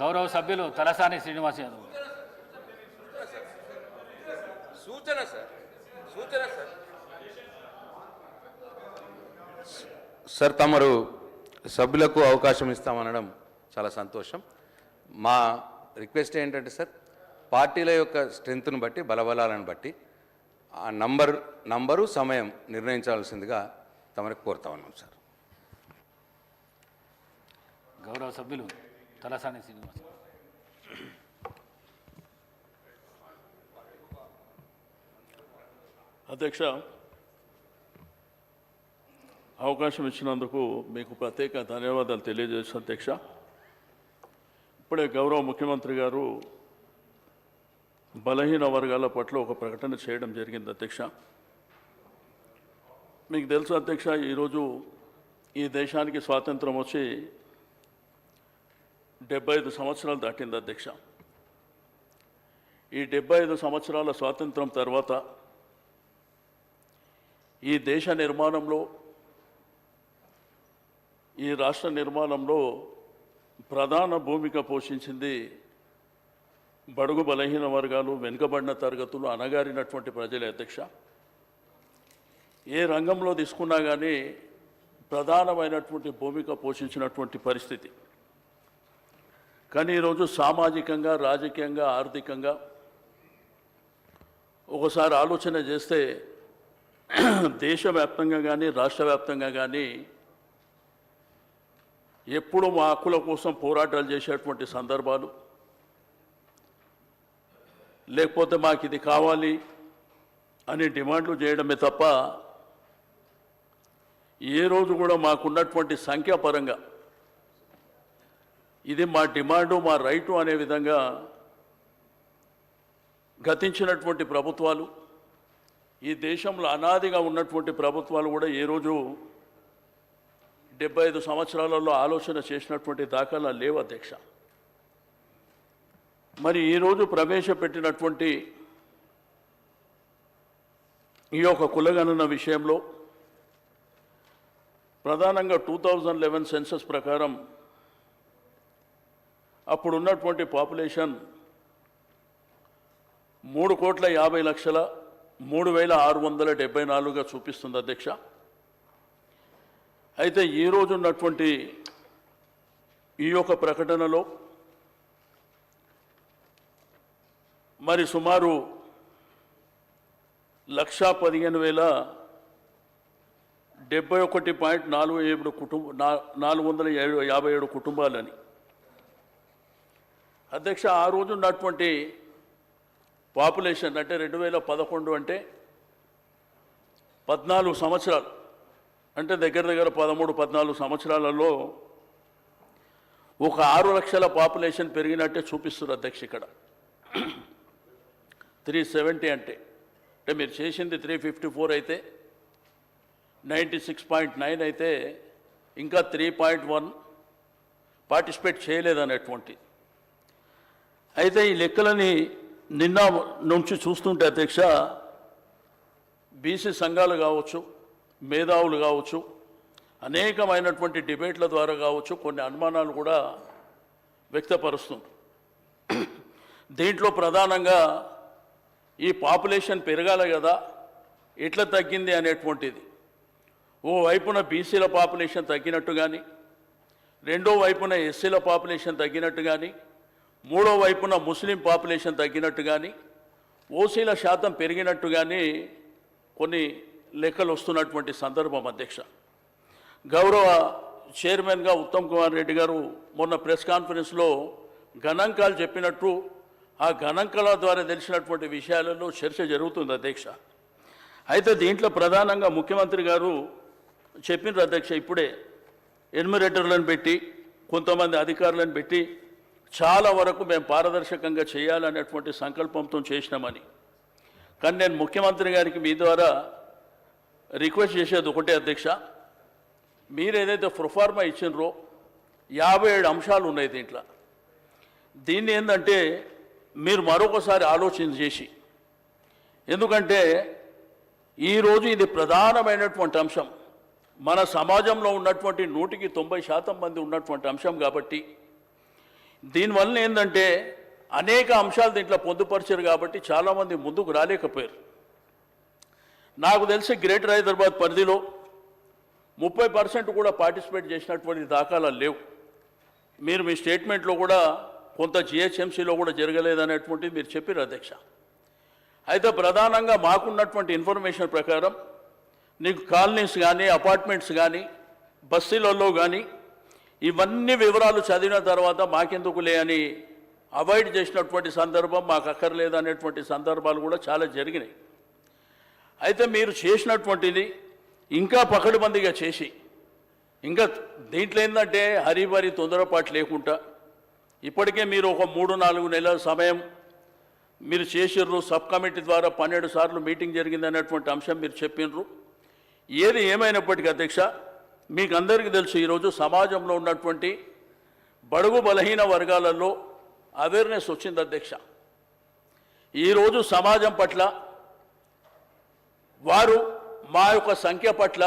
గౌరవ సభ్యులు తలసాని శ్రీనివాస్ యాదవ్. సూచన సార్. సూచన సార్. సార్ తమరు సభ్యులకు అవకాశం ఇస్తామనడం చాలా సంతోషం. మా రిక్వెస్ట్ ఏంటంటే సార్ పార్టీల యొక్క స్ట్రెంగ్త్ను బట్టి బలబలాలను బట్టి ఆ నంబర్ నంబరు సమయం నిర్ణయించాల్సిందిగా తమరికి కోరుతా ఉన్నాం సార్. గౌరవ సభ్యులు తలసాని శ్రీనివాస్. అధ్యక్ష అవకాశం ఇచ్చినందుకు మీకు ప్రత్యేక ధన్యవాదాలు తెలియజేస్తాను అధ్యక్ష. ఇప్పుడే గౌరవ ముఖ్యమంత్రి గారు బలహీన వర్గాల పట్ల ఒక ప్రకటన చేయడం జరిగింది అధ్యక్ష. మీకు తెలుసు అధ్యక్ష ఈరోజు ఈ దేశానికి స్వాతంత్రం వచ్చి డెబ్బై ఐదు సంవత్సరాలు దాటింది అధ్యక్ష. ఈ డెబ్బై ఐదు సంవత్సరాల స్వాతంత్రం తర్వాత ఈ దేశ నిర్మాణంలో ఈ రాష్ట్ర నిర్మాణంలో ప్రధాన భూమిక పోషించింది బడుగు బలహీన వర్గాలు వెనుకబడిన తరగతులు అణగారినటువంటి ప్రజలే అధ్యక్ష. ఏ రంగంలో తీసుకున్నా కానీ ప్రధానమైనటువంటి భూమిక పోషించినటువంటి పరిస్థితి. కానీ ఈరోజు సామాజికంగా రాజకీయంగా ఆర్థికంగా ఒకసారి ఆలోచన చేస్తే దేశవ్యాప్తంగా కానీ రాష్ట్ర వ్యాప్తంగా కానీ ఎప్పుడు మా హక్కుల కోసం పోరాటాలు చేసేటువంటి సందర్భాలు. లేకపోతే మాకు ఇది కావాలి అని డిమాండ్లు చేయడమే తప్ప ఏ రోజు కూడా మాకున్నటువంటి సంఖ్యాపరంగా ఇది మా డిమాండు మా రైటు అనే విధంగా గతించినటువంటి ప్రభుత్వాలు ఈ దేశంలో అనాదిగా ఉన్నటువంటి ప్రభుత్వాలు కూడా ఏ రోజు డెబ్బై ఐదు సంవత్సరాలలో ఆలోచన చేసినటువంటి దాఖలా లేవు అధ్యక్ష. మరి ఈరోజు ప్రవేశపెట్టినటువంటి ఈ యొక్క కులగణన విషయంలో ప్రధానంగా టూ థౌజండ్ లెవెన్ సెన్సస్ ప్రకారం అప్పుడు ఉన్నటువంటి పాపులేషన్ మూడు కోట్ల యాభై లక్షల మూడు వేల ఆరు వందల డెబ్బై నాలుగుగా చూపిస్తుంది అధ్యక్ష. అయితే ఈ ఉన్నటువంటి ఈ యొక్క ప్రకటనలో మరి సుమారు లక్షా పదిహేను వేల డెబ్బై ఒకటి పాయింట్ నాలుగు ఏడు కుటుంబ నా- నాలుగు వందల ఏడు యాభై ఏడు కుటుంబాలని అధ్యక్ష ఆ రోజు ఉన్నటువంటి పాపులేషన్ అంటే రెండు వేల పదకొండు అంటే పద్నాలుగు సంవత్సరాలు అంటే దగ్గర దగ్గర పదమూడు పద్నాలుగు సంవత్సరాలలో ఒక ఆరు లక్షల పాపులేషన్ పెరిగినట్టే చూపిస్తున్నారు అధ్యక్ష ఇక్కడ. త్రీ సెవెంటీ అంటే అంటే మీరు చేసింది త్రీ ఫిఫ్టీ ఫోర్ అయితే నైంటీ సిక్స్ పాయింట్ నైన్ అయితే ఇంకా త్రీ పాయింట్ వన్ పార్టిసిపేట్ చేయలేదనేటువంటి అయితే ఈ లెక్కలని నిన్న నుంచి చూస్తుంటే అధ్యక్ష బీసీ సంఘాలు కావచ్చు మేధావులు కావచ్చు అనేకమైనటువంటి డిబేట్ల ద్వారా కావచ్చు కొన్ని అనుమానాలు కూడా వ్యక్తపరుస్తుంది దీంట్లో ప్రధానంగా ఈ పాపులేషన్ పెరగాలి కదా ఎట్లా తగ్గింది అనేటువంటిది. ఓ వైపున బీసీల పాపులేషన్ తగ్గినట్టు కానీ రెండో వైపున ఎస్సీల పాపులేషన్ తగ్గినట్టు కానీ మూడో వైపున ముస్లిం పాపులేషన్ తగ్గినట్టు కానీ ఓసీల శాతం పెరిగినట్టు కానీ కొన్ని లెక్కలు వస్తున్నటువంటి సందర్భం అధ్యక్ష. గౌరవ చైర్మన్గా ఉత్తమ్ కుమార్ రెడ్డి గారు మొన్న ప్రెస్ కాన్ఫరెన్స్లో గణాంకాలు చెప్పినట్టు ఆ గణాంకాల ద్వారా తెలిసినటువంటి విషయాలలో చర్చ జరుగుతుంది అధ్యక్ష. అయితే దీంట్లో ప్రధానంగా ముఖ్యమంత్రి గారు చెప్పినారు అధ్యక్ష ఇప్పుడే. ఎన్మిరేటర్లను పెట్టి కొంతమంది అధికారులను పెట్టి చాలా వరకు మేము పారదర్శకంగా చేయాలనేటువంటి సంకల్పంతో చేసినామని. కానీ నేను ముఖ్యమంత్రి గారికి మీ ద్వారా రిక్వెస్ట్ చేసేది ఒకటే అధ్యక్ష మీరు ఏదైతే ప్రొఫార్మా ఇచ్చినరో యాభై ఏడు అంశాలు ఉన్నాయి దీంట్లో. దీన్ని ఏంటంటే మీరు మరొకసారి ఆలోచన చేసి ఎందుకంటే ఈరోజు ఇది ప్రధానమైనటువంటి అంశం. మన సమాజంలో ఉన్నటువంటి నూటికి తొంభై శాతం మంది ఉన్నటువంటి అంశం కాబట్టి దీనివల్ల ఏంటంటే అనేక అంశాలు దీంట్లో పొందుపరిచారు కాబట్టి చాలామంది ముందుకు రాలేకపోయారు. నాకు తెలిసి గ్రేటర్ హైదరాబాద్ పరిధిలో ముప్పై పర్సెంట్ కూడా పార్టిసిపేట్ చేసినటువంటి దాఖలాలు లేవు. మీరు మీ స్టేట్మెంట్లో కూడా కొంత జిహెచ్ఎంసీలో కూడా జరగలేదనేటువంటిది మీరు చెప్పారు అధ్యక్ష. అయితే ప్రధానంగా మాకున్నటువంటి ఇన్ఫర్మేషన్ ప్రకారం నీకు కాలనీస్ కానీ అపార్ట్మెంట్స్ కానీ బస్తీలలో కానీ ఇవన్నీ వివరాలు చదివిన తర్వాత మాకెందుకులే అని అవాయిడ్ చేసినటువంటి సందర్భం మాకు అక్కర్లేదు అనేటువంటి సందర్భాలు కూడా చాలా జరిగినాయి. అయితే మీరు చేసినటువంటిది ఇంకా పకడ్బందీగా చేసి ఇంకా దీంట్లో ఏంటంటే హరిబరి తొందరపాటు లేకుండా ఇప్పటికే మీరు ఒక మూడు నాలుగు నెలల సమయం మీరు చేసిర్రు సబ్ కమిటీ ద్వారా పన్నెండు సార్లు మీటింగ్ జరిగింది అనేటువంటి అంశం మీరు చెప్పినరు ఏది ఏమైనప్పటికీ అధ్యక్ష మీకు అందరికీ తెలుసు ఈరోజు సమాజంలో ఉన్నటువంటి బడుగు బలహీన వర్గాలలో అవేర్నెస్ వచ్చింది అధ్యక్ష. ఈరోజు సమాజం పట్ల వారు మా యొక్క సంఖ్య పట్ల